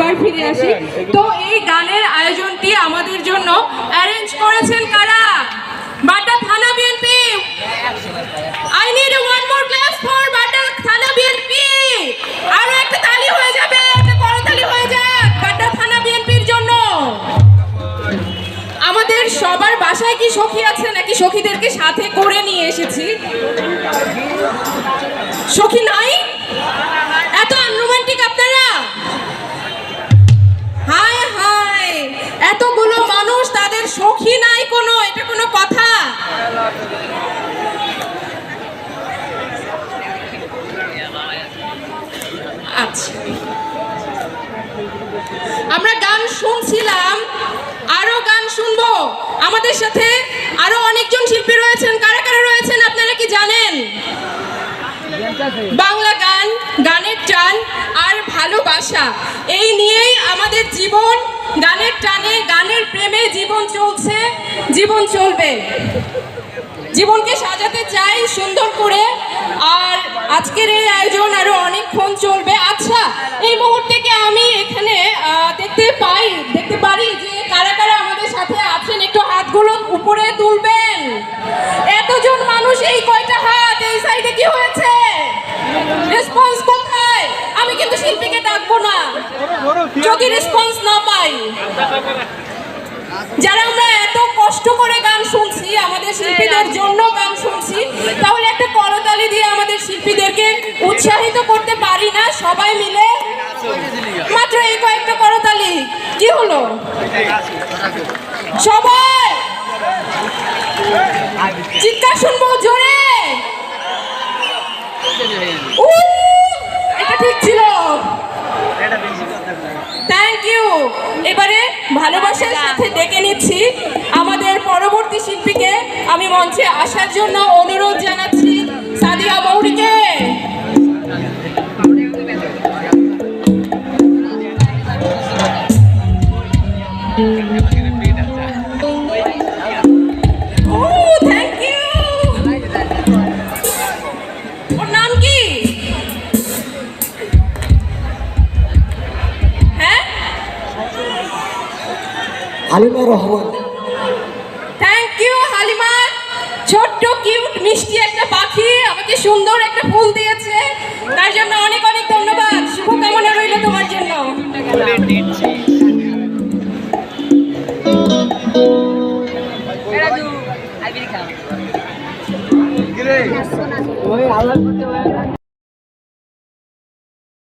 বারবার ফিরে আসি। তো এই গানের আয়োজনটি আমাদের জন্য অ্যারেঞ্জ করেছেন কারা? বাটা থানা BNP. I need one more class for বাটা থানা বিএনপি। আরও একটা তালি হয়ে যাবে, একটা করতালি হয়ে যাক বাটা থানা বিএনপির জন্য। আমাদের সবার বাসায় কি সখী আছে নাকি সখীদেরকে সাথে করে নিয়ে এসেছি? সখী নাই? আচ্ছা আমরা গান শুনছিলাম, আরও গান শুনব। আমাদের সাথে আরও অনেকজন শিল্পী রয়েছেন। কারা কারা রয়েছেন আপনারা কি জানেন? বাংলা গান, গানের টান আর ভালোবাসা, এই নিয়েই আমাদের জীবন গানের টানে, গানের প্রেমে জীবন চলছে, জীবন চলবে। জীবনকে সাজাতে চাই সুন্দর করে, আর আজকের এই আয়োজন আরও অনেকক্ষণ তুলবেন। এতজন মানুষ এই কয়টা হাত, এই সাইডে কি হয়েছে? রেসপন্স কোথায়? আমি কিন্তু শিল্পীকে ডাকবো না। যদি রেসপন্স না পাই, যারা আমরা এত কষ্ট করে গান শুনছি, আমাদের শিল্পীদের জন্য গান শুনছি, তাহলে একটা করতালি দিয়ে আমাদের শিল্পীদেরকে উৎসাহিত করতে পারি না, সবাই মিলে। মাত্র এই কয়েকটা করতালি কি হলো সবাই চিৎকার শুনব, জোরে। এটা ঠিক ছিল। থ্যাংক ইউ এবারে ভালোবাসার সাথে ডেকে নিচ্ছি আমাদের পরবর্তী শিল্পীকে আমি মঞ্চে আসার জন্য Halima Rahman. Thank you Halima. ছোট্ট কিউট মিষ্টি একটা পাখি। আমাকে সুন্দর একটা ফুল দিয়েছে। তার জন্য অনেক অনেক ধন্যবাদ। শুভকামনা রইল তোমার জন্য। আল্লাহ